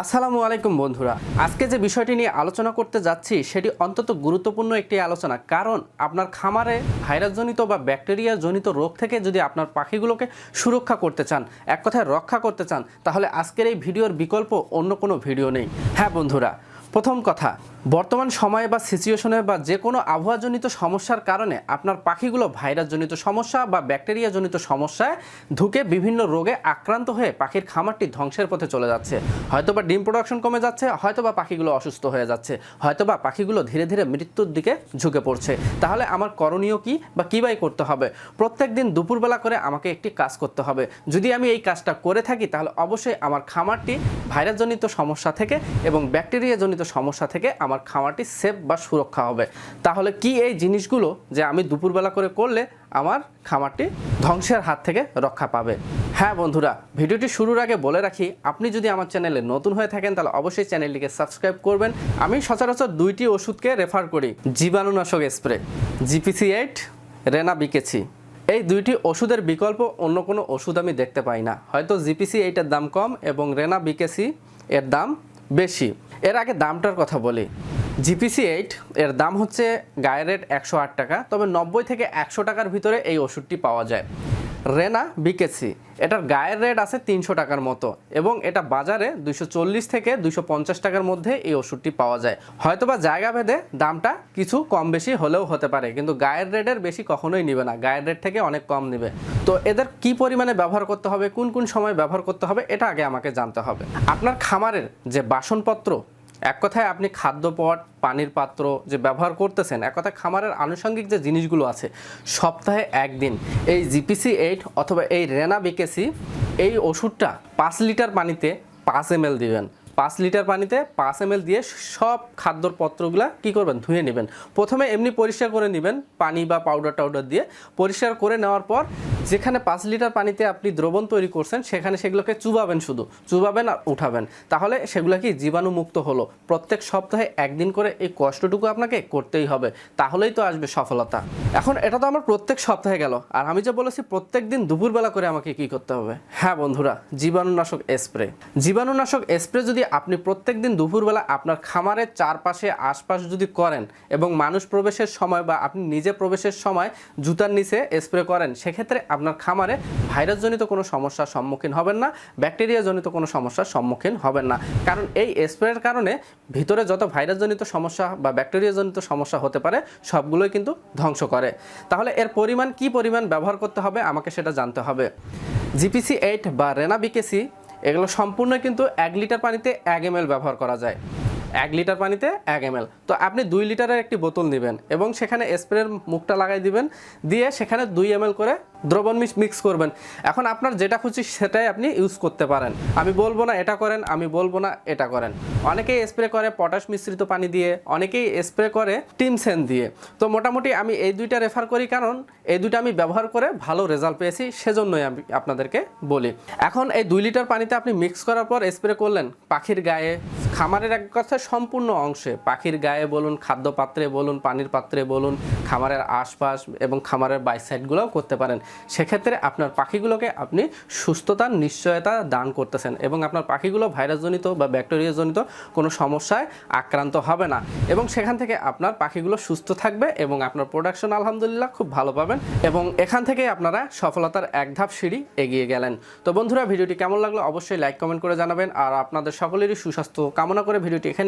আসসালামু আলাইকুম বন্ধুরা। আজকে যে বিষয়টি নিয়ে আলোচনা করতে যাচ্ছি, সেটি অন্তত গুরুত্বপূর্ণ একটি আলোচনা। কারণ আপনার খামারে ভাইরাসজনিত বা ব্যাকটেরিয়াজনিত রোগ থেকে যদি আপনার পাখিগুলোকে সুরক্ষা করতে চান, এক কথায় রক্ষা করতে চান, তাহলে আজকের এই ভিডিওর বিকল্প অন্য কোনো ভিডিও নেই। হ্যাঁ বন্ধুরা, প্রথম কথা বর্তমান সময়ে বা সিচুয়েশনে বা যে কোনো আবহাওয়াজনিত সমস্যার কারণে আপনার পাখিগুলো ভাইরাসজনিত সমস্যা বা ব্যাকটেরিয়াজনিত সমস্যায় ঢুকে বিভিন্ন রোগে আক্রান্ত হয়ে পাখির খামারটি ধ্বংসের পথে চলে যাচ্ছে। হয়তোবা ডিম প্রোডাকশন কমে যাচ্ছে, হয়তোবা পাখিগুলো অসুস্থ হয়ে যাচ্ছে, হয়তোবা পাখিগুলো ধীরে ধীরে মৃত্যুর দিকে ঝুঁকে পড়ছে। তাহলে আমার করণীয় কি বা কী বাই করতে হবে? প্রত্যেক দিন দুপুরবেলা করে আমাকে একটি কাজ করতে হবে। যদি আমি এই কাজটা করে থাকি, তাহলে অবশ্যই আমার খামারটি ভাইরাসজনিত সমস্যা থেকে এবং ব্যাকটেরিয়াজনিত সমস্যা থেকে আমার খামারটি সেফ বা সুরক্ষা হবে। তাহলে কি এই জিনিসগুলো যে আমি দুপুরবেলা করে করলে আমার খামারটি ধ্বংসের হাত থেকে রক্ষা পাবে? হ্যাঁ বন্ধুরা, ভিডিওটি শুরুর আগে বলে রাখি, আপনি যদি আমার চ্যানেলে নতুন হয়ে থাকেন তাহলে অবশ্যই চ্যানেলটিকে সাবস্ক্রাইব করবেন। আমি সচরাচর দুইটি ওষুধকে রেফার করি, জীবাণুনাশক স্প্রে, জিপিসি এইট, রেনা বিকেছি। এই দুইটি ওষুধের বিকল্প অন্য কোনো ওষুধ আমি দেখতে পাই না। হয়তো জিপিসি এইটার দাম কম এবং রেনা বিকেসি এর দাম বেশি। এর আগে দামটার কথা বলি। জিপিসি এইট এর দাম হচ্ছে গায়ের রেট একশো আট টাকা, তবে নব্বই থেকে একশো টাকার ভিতরে এই ওষুধটি পাওয়া যায়। রেনা বিকেসি। এটার গায়ের রেট আছে তিনশো টাকার মতো এবং এটা বাজারে দুইশো চল্লিশ থেকে দুইশো পঞ্চাশ টাকার মধ্যে এই ওষুধটি পাওয়া যায়। হয়তোবা জায়গা ভেদে দামটা কিছু কম বেশি হলেও হতে পারে, কিন্তু গায়ের রেটের বেশি কখনোই নিবে না, গায়ের রেট থেকে অনেক কম নিবে। তো এদের কি পরিমাণে ব্যবহার করতে হবে, কোন কোন সময় ব্যবহার করতে হবে, এটা আগে আমাকে জানতে হবে। আপনার খামারের যে বাসনপত্র এক কথায় আপনি খাদ্যপট পানির পাত্র যে ব্যবহার করতেছেন, এক কথায় খামারের আনুষঙ্গিক যে জিনিসগুলো আছে, সপ্তাহে একদিন এই জিপিসি এইট অথবা এই রেনা বিকেসি এই ওষুধটা পাঁচ লিটার পানিতে পাঁচ এম দিবেন। পাঁচ লিটার পানিতে পাঁচ এম দিয়ে সব খাদ্যর পত্রগুলা কী করবেন? ধুয়ে নেবেন। প্রথমে এমনি পরিষ্কার করে নেবেন পানি বা পাউডার টাউডার দিয়ে। পরিষ্কার করে নেওয়ার পর যেখানে পাঁচ লিটার পানিতে আপনি দ্রবণ তৈরি করছেন, সেখানে সেগুলোকে চুবাবেন শুধু। চুবাবেন আর উঠাবেন। তাহলে সেগুলো কি জীবাণুমুক্ত হলো? প্রত্যেক সপ্তাহে একদিন করে এই কষ্টটুকু আপনাকে করতেই হবে। তাহলেই তো আসবে সফলতা। এখন এটা তো আমার প্রত্যেক সপ্তাহে গেল। আর আমি যে বলেছি, প্রত্যেক দিন দুপুরবেলা করে আমাকে কি করতে হবে? হ্যাঁ বন্ধুরা, জীবাণুনাশক স্প্রে জীবাণুনাশক স্প্রে যদি আপনি প্রত্যেক দিন দুপুরবেলা আপনার খামারের চারপাশে, আশপাশ যদি করেন এবং মানুষ প্রবেশের সময় বা আপনি নিজে প্রবেশের সময় জুতার নিচে স্প্রে করেন, সেক্ষেত্রে আপনার খামারে ভাইরাসজনিত কোনো সমস্যার সম্মুখীন হবেন না, ব্যাকটেরিয়াজনিত কোনো সমস্যার সম্মুখীন হবেন না। কারণ এই স্প্রের কারণে ভিতরে যত ভাইরাসজনিত সমস্যা বা ব্যাকটেরিয়াজনিত সমস্যা হতে পারে, সবগুলোই কিন্তু ধ্বংস করে। তাহলে এর পরিমাণ, কি পরিমাণ ব্যবহার করতে হবে, আমাকে সেটা জানতে হবে। জিপিসি এইট বা রেনা বিকেসি এগুলো সম্পূর্ণ কিন্তু এক লিটার পানিতে এক এম ব্যবহার করা যায়। এক লিটার পানিতে এক এম তো আপনি দুই লিটারের একটি বোতল নেবেন এবং সেখানে স্প্রের মুখটা লাগাই দিবেন, দিয়ে সেখানে দুই এম করে দ্রবণ মিক্স মিক্স করবেন। এখন আপনার যেটা খুশি সেটাই আপনি ইউজ করতে পারেন। আমি বলব না এটা করেন, আমি বলব না এটা করেন। অনেকেই স্প্রে করে পটাশ মিশ্রিত পানি দিয়ে, অনেকেই স্প্রে করে টিমসেন দিয়ে। তো মোটামুটি আমি এই দুইটা রেফার করি কারণ এই দুইটা আমি ব্যবহার করে ভালো রেজাল্ট পেয়েছি, সেজন্যই আমি আপনাদেরকে বলি। এখন এই দুই লিটার পানিতে আপনি মিক্স করার পর স্প্রে করলেন পাখির গায়ে, খামারের এক কথা সম্পূর্ণ অংশে। পাখির গায়ে বলুন, খাদ্য পাত্রে বলুন, পানির পাত্রে বলুন, খামারের আশপাশ এবং খামারের বাইসাইডগুলোও করতে পারেন। সেক্ষেত্রে আপনার পাখিগুলোকে আপনি সুস্থতার নিশ্চয়তা দান করতেছেন এবং আপনার পাখিগুলো ভাইরাসজনিত বা ব্যাকটেরিয়াজনিত কোনো সমস্যায় আক্রান্ত হবে না এবং সেখান থেকে আপনার পাখিগুলো সুস্থ থাকবে এবং আপনার প্রোডাকশন আলহামদুলিল্লাহ খুব ভালো পাবেন এবং এখান থেকে আপনারা সফলতার এক ধাপ সিঁড়ি এগিয়ে গেলেন। তো বন্ধুরা, ভিডিওটি কেমন লাগল অবশ্যই লাইক কমেন্ট করে জানাবেন। আর আপনাদের সকলেরই সুস্বাস্থ্য কামনা করে ভিডিওটি